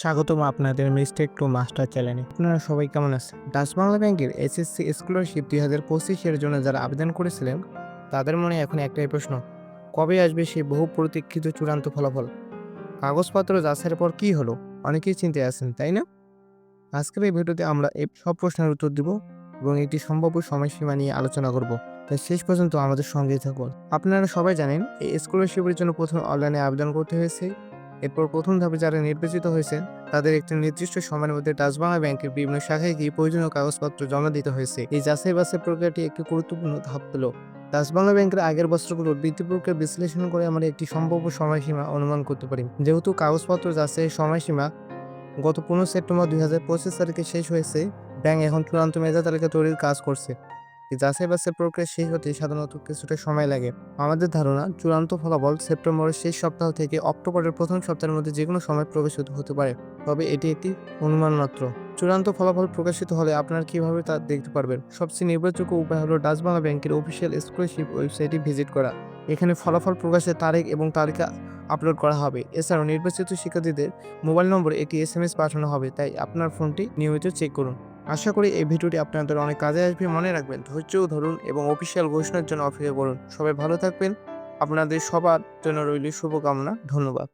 স্বাগতম আপনাদের mistake two master চ্যানেলে। আপনারা সবাই কেমন আছেন? ডাচ বাংলা ব্যাংকের এসএসসি স্কলারশিপ দুই হাজার পঁচিশের জন্য যারা আবেদন করেছিলেন, তাদের মনে এখন একটাই প্রশ্ন, কবে আসবে সেই বহু প্রতীক্ষিত চূড়ান্ত ফলাফল? কাগজপত্র যাচাইয়ের পর কি হলো? অনেকেই চিন্তায় আছেন, তাই না? আজকের এই ভিডিওতে আমরা এই সব প্রশ্নের উত্তর দিব এবং একটি সম্ভাব্য সময়সীমা নিয়ে আলোচনা করব। তাই শেষ পর্যন্ত আমাদের সঙ্গেই থাকুন। আপনারা সবাই জানেন, এই স্কলারশিপের জন্য প্রথমে অনলাইনে আবেদন করতে হয়েছে। এরপর প্রথম ধাপে যারা নির্বাচিত হয়েছে তাদের একটি নির্দিষ্ট সময়ের মধ্যে ডাচবাংলা ব্যাংকের বিভিন্ন শাখায় গিয়ে প্রয়োজনীয় কাগজপত্র জমা দিতে হয়েছে। এই যাচাই বাছাই প্রক্রিয়াটি একটি গুরুত্বপূর্ণ ধাপ হলো। ডাচবাংলা ব্যাংকের আগের বছরগুলোর বৃত্তি প্রক্রিয়া বিশ্লেষণ করে আমরা একটি সম্ভাব্য সময়সীমা অনুমান করতে পারি। যেহেতু কাগজপত্র যাচাইয়ের সময়সীমা গত পনেরো সেপ্টেম্বর দুই হাজার পঁচিশ তারিখে শেষ হয়েছে, ব্যাংক এখন চূড়ান্ত মেধা তালিকা তৈরির কাজ করছে। যাচাই বাছাই প্রক্রিয়া শেষ হতে সাধারণত কিছুটা সময় লাগে। আমাদের ধারণা, চূড়ান্ত ফলাফল সেপ্টেম্বরের শেষ সপ্তাহ থেকে অক্টোবরের প্রথম সপ্তাহের মধ্যে যে কোনো সময় প্রকাশিত হতে পারে, তবে এটি একটি অনুমান মাত্র চূড়ান্ত ফলাফল প্রকাশিত হলে আপনারা কীভাবে তা দেখতে পারবেন? সবচেয়ে নির্ভরযোগ্য উপায় হলো ডাচ বাংলা ব্যাংকের অফিসিয়াল স্কলারশিপ ওয়েবসাইটে ভিজিট করা। এখানে ফলাফল প্রকাশের তারিখ এবং তালিকা আপলোড করা হবে। এছাড়াও নির্বাচিত শিক্ষার্থীদের মোবাইল নম্বরে একটি এস পাঠানো হবে, তাই আপনার ফোনটি নিয়মিত চেক করুন। আশা করি এই ভিডিওটি আপনাদের অনেক কাজে আসবে। মনে রাখবেন ধৈর্যও ধরুন এবং অফিসিয়াল ঘোষণার জন্য অপেক্ষা করুন। সবাই ভালো থাকবেন। আপনাদের সবার জন্য রইল শুভকামনা। ধন্যবাদ।